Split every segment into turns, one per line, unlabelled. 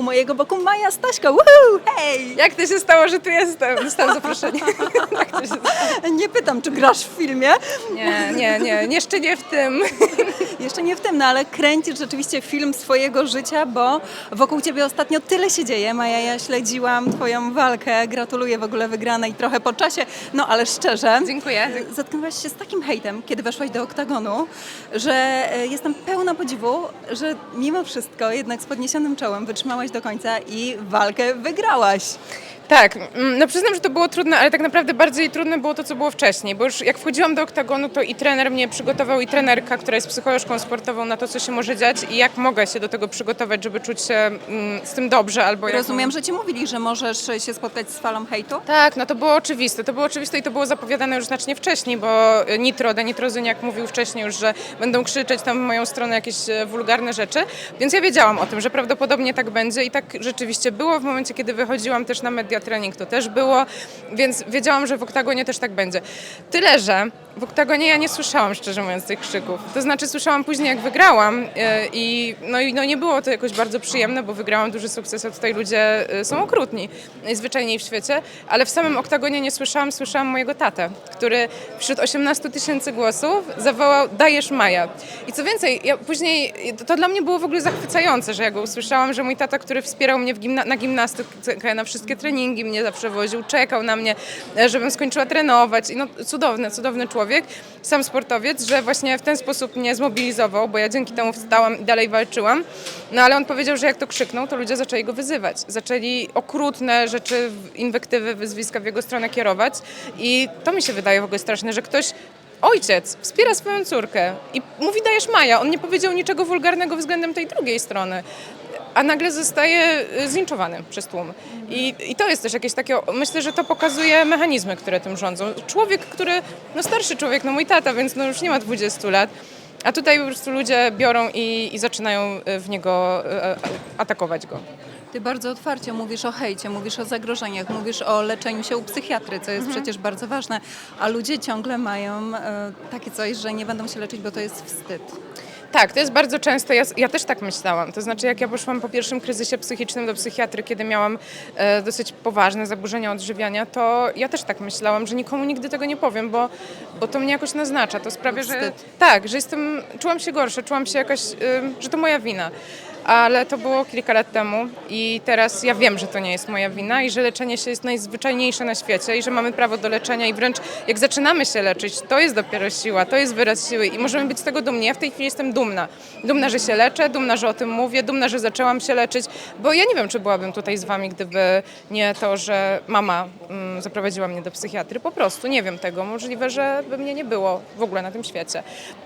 u mojego boku Maja Staśko. Woohoo! Hej!
Jak to się stało, że tu jestem? Dostałam zaproszenie. Jak to się stało?
Nie pytam, czy grasz w filmie.
Nie, nie, nie, jeszcze nie w tym.
Jeszcze nie w tym, no ale kręcisz rzeczywiście film swojego życia, bo wokół ciebie ostatnio tyle się dzieje. Maja, ja śledziłam twoją walkę. Gratuluję w ogóle wygranej trochę po czasie. No ale szczerze,
Dziękuję.
Zetknęłaś się z takim hejtem, kiedy weszłaś do oktagonu, że e, jestem pełna podziwu, że mimo wszystko jednak z podniesionym czołem wytrzymałaś do końca i walkę wygrałaś.
Tak, mm, no przyznam, że to było trudne, ale tak naprawdę bardziej trudne było to, co było wcześniej, bo już jak wchodziłam do oktagonu, to i trener mnie przygotował, i trenerka, która jest psycholożką sportową, na to, co się może dziać i jak mogę się do tego przygotować, żeby czuć się mm, z tym dobrze, albo jak
Rozumiem, że ci mówili, że możesz się spotkać z falą hejtu?
Tak, no to było oczywiste. To było oczywiste i to było zapowiadane już znacznie wcześniej, bo Nitro, Denitrozyniak mówił wcześniej już, że będą krzyczeć tam w moją stronę jakieś e, wulgarne rzeczy, więc ja wiedziałam o tym, że prawdopodobnie tak będzie i tak rzeczywiście było. W momencie, kiedy wychodziłam też na media trening, to też było, więc wiedziałam, że w oktagonie też tak będzie. Tyle, że w oktagonie ja nie słyszałam, szczerze mówiąc, tych krzyków. To znaczy słyszałam później, jak wygrałam e, i no, i no nie było to jakoś bardzo przyjemne, bo wygrałam duży sukces, a tutaj ludzie e, są okrutni, najzwyczajniej w świecie, ale w samym oktagonie nie słyszałam, słyszałam mojego tatę, który wśród 18 tysięcy głosów zawołał dajesz Maja. I co więcej, ja później, to dla mnie było w ogóle zachwycające, że ja go usłyszałam, że mój tata, który wspierał mnie gimna, na gimnastykę, na wszystkie treningi mnie zawsze woził, czekał na mnie, e, żebym skończyła trenować. I no cudowny, cudowny człowiek, sam sportowiec, że właśnie w ten sposób mnie zmobilizował, bo ja dzięki temu wstałam i dalej walczyłam. No ale on powiedział, że jak to krzyknął, to ludzie zaczęli go wyzywać. Zaczęli okrutne rzeczy, inwektywy, wyzwiska w jego stronę kierować i to mi się wydaje w ogóle straszne, że ktoś Ojciec wspiera swoją córkę i mówi dajesz Maja. On nie powiedział niczego wulgarnego względem tej drugiej strony a nagle zostaje y, zlinczowany przez tłum. I, I to jest też jakieś takie, myślę, że to pokazuje mechanizmy, które tym rządzą. Człowiek, który, no starszy człowiek, no mój tata, więc no już nie ma 20 lat, a tutaj po prostu ludzie biorą i, i zaczynają y, w niego y, atakować go.
Ty bardzo otwarcie mówisz o hejcie, mówisz o zagrożeniach, mówisz o leczeniu się u psychiatry, co jest przecież bardzo ważne, a ludzie ciągle mają takie coś, że nie będą się leczyć, bo to jest wstyd.
Tak, to jest bardzo częste. Ja, ja też tak myślałam. To znaczy, jak ja poszłam po pierwszym kryzysie psychicznym do psychiatry, kiedy miałam e, dosyć poważne zaburzenia odżywiania, to ja też tak myślałam, że nikomu nigdy tego nie powiem, bo, bo to mnie jakoś naznacza. To sprawia, że tak, że jestem, czułam się gorsza, czułam się jakaś, y, że to moja wina. Ale to było kilka lat temu i teraz ja wiem, że to nie jest moja wina i że leczenie się jest najzwyczajniejsze na świecie i że mamy prawo do leczenia i wręcz jak zaczynamy się leczyć, to jest dopiero siła, to jest wyraz siły i możemy być z tego dumni. Ja w tej chwili jestem dumna. Dumna, że się leczę, dumna, że o tym mówię, dumna, że zaczęłam się leczyć, bo ja nie wiem, czy byłabym tutaj z wami, gdyby nie to, że mama mm, zaprowadziła mnie do psychiatry. Po prostu nie wiem tego. Możliwe, że by mnie nie było w ogóle na tym świecie.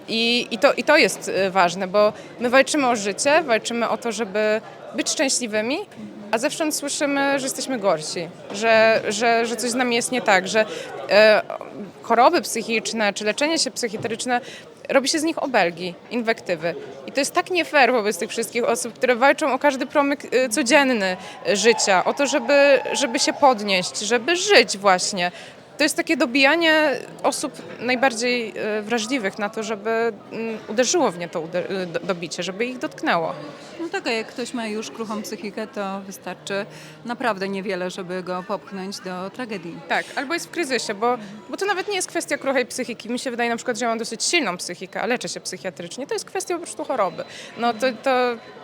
I, i, to, i to jest y, ważne, bo my walczymy o życie, walczymy o to, żeby być szczęśliwymi, a zewsząd słyszymy, że jesteśmy gorsi, że, że, że coś z nami jest nie tak, że e, choroby psychiczne czy leczenie się psychiatryczne robi się z nich obelgi, inwektywy. I to jest tak nie fair wobec tych wszystkich osób, które walczą o każdy promyk y, codzienny życia, o to, żeby, żeby się podnieść, żeby żyć właśnie. To jest takie dobijanie osób najbardziej y, wrażliwych na to, żeby mm, uderzyło w nie to do- dobicie, żeby ich dotknęło.
No tak, a jak ktoś ma już kruchą psychikę, to wystarczy naprawdę niewiele, żeby go popchnąć do tragedii.
Tak, albo jest w kryzysie, bo, bo to nawet nie jest kwestia kruchej psychiki. Mi się wydaje na przykład, że ja mam dosyć silną psychikę, a leczę się psychiatrycznie. To jest kwestia po prostu choroby. No to, to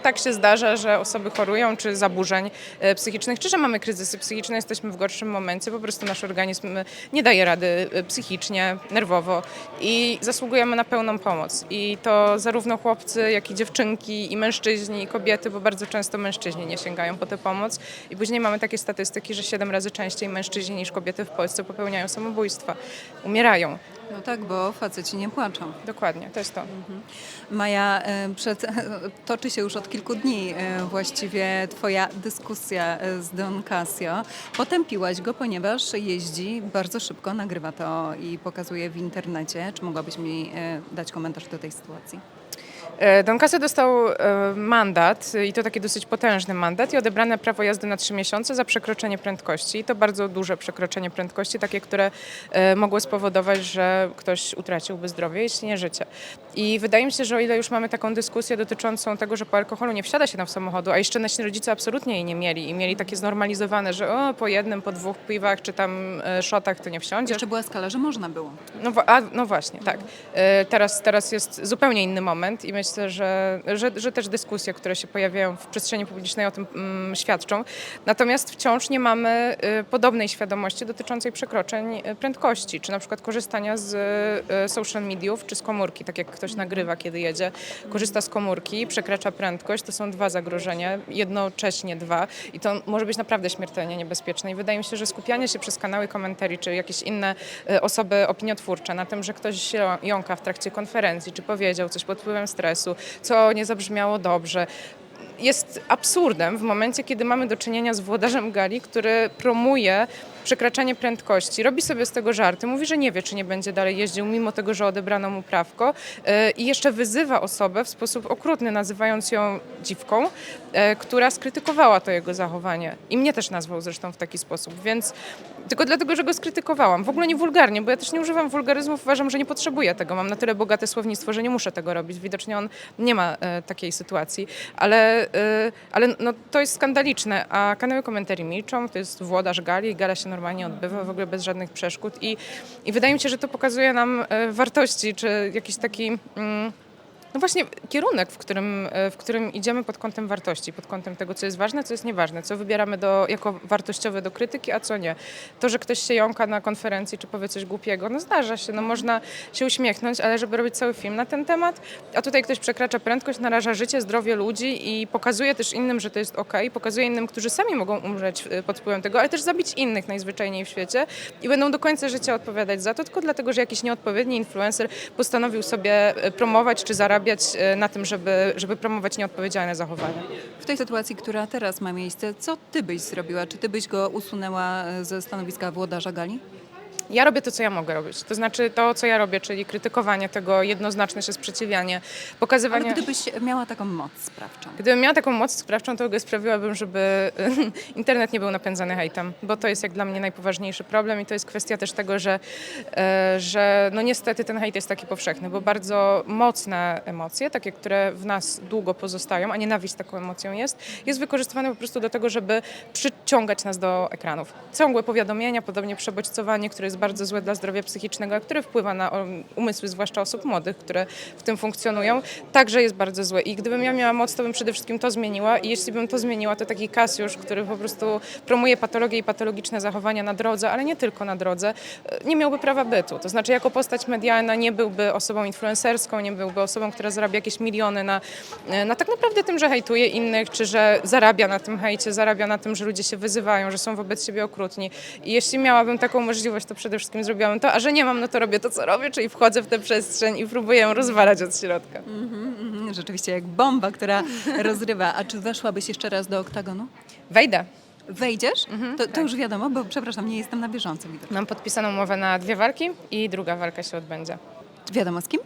tak się zdarza, że osoby chorują, czy zaburzeń e, psychicznych, czy że mamy kryzysy psychiczne, jesteśmy w gorszym momencie, po prostu nasz organizm e, nie daje rady e, psychicznie, nerwowo i zasługujemy na pełną pomoc. I to zarówno chłopcy, jak i dziewczynki, i mężczyźni, i kobiety, bo bardzo często mężczyźni nie sięgają po tę pomoc. I później mamy takie statystyki, że siedem razy częściej mężczyźni niż kobiety w Polsce popełniają samobójstwa, umierają.
No tak, bo faceci nie płaczą.
Dokładnie, to jest to.
Maja, e, przed, toczy się już od kilku dni właściwie Twoja dyskusja e, z Don Casio. Potępiłaś go, ponieważ jeździ bardzo szybko, nagrywa to i pokazuje w internecie. Czy mogłabyś mi e, dać komentarz do tej sytuacji?
E, Don Casa dostał e, mandat i to taki dosyć potężny mandat i odebrane prawo jazdy na trzy miesiące za przekroczenie prędkości. I to bardzo duże przekroczenie prędkości, takie, które e, mogło spowodować, że ktoś utraciłby zdrowie, jeśli nie życie. I wydaje mi się, że o ile już mamy taką dyskusję dotyczącą tego, że po alkoholu nie wsiada się na samochodu, a jeszcze nasi rodzice absolutnie jej nie mieli i mieli takie znormalizowane, że o, po jednym, po dwóch piwach czy tam szotach to nie wsiądziesz.
Jeszcze była skala, że można było.
No, a, no właśnie, tak. Teraz, teraz jest zupełnie inny moment i myślę, że, że, że też dyskusje, które się pojawiają w przestrzeni publicznej o tym mm, świadczą. Natomiast wciąż nie mamy e, podobnej świadomości dotyczącej przekroczeń e, prędkości, czy na przykład korzystania z e, social mediów, czy z komórki, tak jak ktoś nagrywa, kiedy jedzie, korzysta z komórki, przekracza prędkość, to są dwa zagrożenia, jednocześnie dwa i to może być naprawdę śmiertelnie niebezpieczne i wydaje mi się, że skupianie się przez kanały komentarii, czy jakieś inne osoby opiniotwórcze na tym, że ktoś się jąka w trakcie konferencji, czy powiedział coś pod wpływem stresu, co nie zabrzmiało dobrze, jest absurdem w momencie, kiedy mamy do czynienia z włodarzem gali, który promuje przekraczanie prędkości, robi sobie z tego żarty, mówi, że nie wie, czy nie będzie dalej jeździł, mimo tego, że odebrano mu prawko yy, i jeszcze wyzywa osobę w sposób okrutny, nazywając ją dziwką, yy, która skrytykowała to jego zachowanie. I mnie też nazwał zresztą w taki sposób, więc tylko dlatego, że go skrytykowałam. W ogóle nie wulgarnie, bo ja też nie używam wulgaryzmów, uważam, że nie potrzebuję tego. Mam na tyle bogate słownictwo, że nie muszę tego robić. Widocznie on nie ma e, takiej sytuacji, ale, e, ale no, to jest skandaliczne, a kanały komentarii milczą, to jest włodarz gali, gala się normalnie odbywa, w ogóle bez żadnych przeszkód. I, i wydaje mi się, że to pokazuje nam e, wartości, czy jakiś taki... Mm, no właśnie kierunek, w którym, e, w którym idziemy pod kątem wartości, pod kątem tego, co jest ważne, co jest nieważne, co wybieramy do, jako wartościowe do krytyki, a co nie. To, że ktoś się jąka na konferencji czy powie coś głupiego, no zdarza się, no można się uśmiechnąć, ale żeby robić cały film na ten temat, a tutaj ktoś przekracza prędkość, naraża życie, zdrowie ludzi i pokazuje też innym, że to jest ok, pokazuje innym, którzy sami mogą umrzeć e, pod wpływem tego, ale też zabić innych najzwyczajniej w świecie i będą do końca życia odpowiadać za to, tylko dlatego, że jakiś nieodpowiedni influencer postanowił sobie e, promować czy zarabiać e, na tym, żeby, żeby promować nieodpowiedzialne zachowania.
W tej sytuacji, która teraz ma miejsce, co ty byś zrobiła? Czy ty byś go usunęła e, ze stanowiska włodarza gali?
Ja robię to, co ja mogę robić. To znaczy to, co ja robię, czyli krytykowanie tego, jednoznaczne się sprzeciwianie,
Ale
pokazywanie...
gdybyś miała taką moc sprawczą.
Gdybym miała taką moc sprawczą, to sprawiłabym, żeby internet nie był napędzany hejtem, bo to jest jak dla mnie najpoważniejszy problem i to jest kwestia też tego, że, e, że no niestety ten hejt jest taki powszechny, bo bardzo mocne emocje, takie, które w nas długo pozostają, a nienawiść taką emocją jest, jest wykorzystywane po prostu do tego, żeby przyciągać nas do ekranów. Ciągłe powiadomienia, podobnie przebodźcowanie, które jest bardzo złe dla zdrowia psychicznego, które wpływa na um, umysły, zwłaszcza osób młodych, które w tym funkcjonują, także jest bardzo złe. I gdybym ja miała moc, to bym przede wszystkim to zmieniła i jeśli bym to zmieniła, to taki Kasiusz, który po prostu promuje patologię i patologiczne zachowania na drodze, ale nie tylko na drodze, e, nie miałby prawa bytu. To znaczy jako postać medialna nie byłby osobą influencerską, nie byłby osobą, która zarabia jakieś miliony na, e, na tak naprawdę tym, że hejtuje innych, czy że zarabia na tym hejcie, zarabia na tym, że ludzie się wyzywają, że są wobec siebie okrutni. I jeśli miałabym taką możliwość, to przede wszystkim zrobiłabym to, a że nie mam, no to robię to, co robię, czyli wchodzę w tę przestrzeń i próbuję ją rozwalać od środka.
Mhm, rzeczywiście jak bomba, która rozrywa. A czy weszłabyś jeszcze raz do oktagonu?
Wejdę.
Wejdziesz? to, to już wiadomo, bo przepraszam, nie jestem na bieżąco widocznie.
Mam podpisaną umowę na dwie walki i druga walka się odbędzie.
Wiadomo z kim?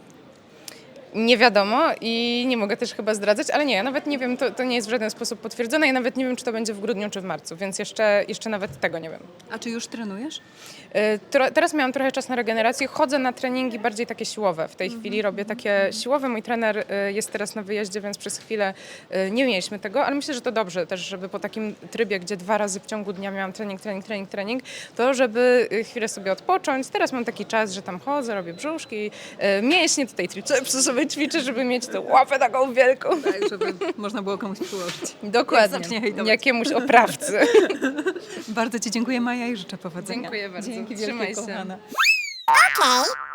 Nie wiadomo i nie mogę też chyba zdradzać, ale nie, ja nawet nie wiem, to, to nie jest w żaden sposób potwierdzone. Ja nawet nie wiem, czy to będzie w grudniu, czy w marcu, więc jeszcze, jeszcze nawet tego nie wiem.
A czy już trenujesz?
Y, tro- Teraz miałam trochę czas na regenerację. Chodzę na treningi bardziej takie siłowe. W tej chwili robię takie siłowe. Mój trener y, jest teraz na wyjeździe, więc przez chwilę y, nie mieliśmy tego, ale myślę, że to dobrze też, żeby po takim trybie, gdzie dwa razy w ciągu dnia miałam trening, trening, trening, trening, to żeby chwilę sobie odpocząć. Teraz mam taki czas, że tam chodzę, robię brzuszki, mięśnie, tutaj tricepsy sobie ćwiczę, żeby mieć tę łapę taką wielką.
Tak, żeby można było komuś przyłożyć.
Dokładnie.
hejtować.
Jakiemuś oprawcy.
Bardzo Ci dziękuję Maja i życzę powodzenia.
Dziękuję bardzo.
Dzięki
Trzymaj
wielkie,
się.
kochana.
Okay.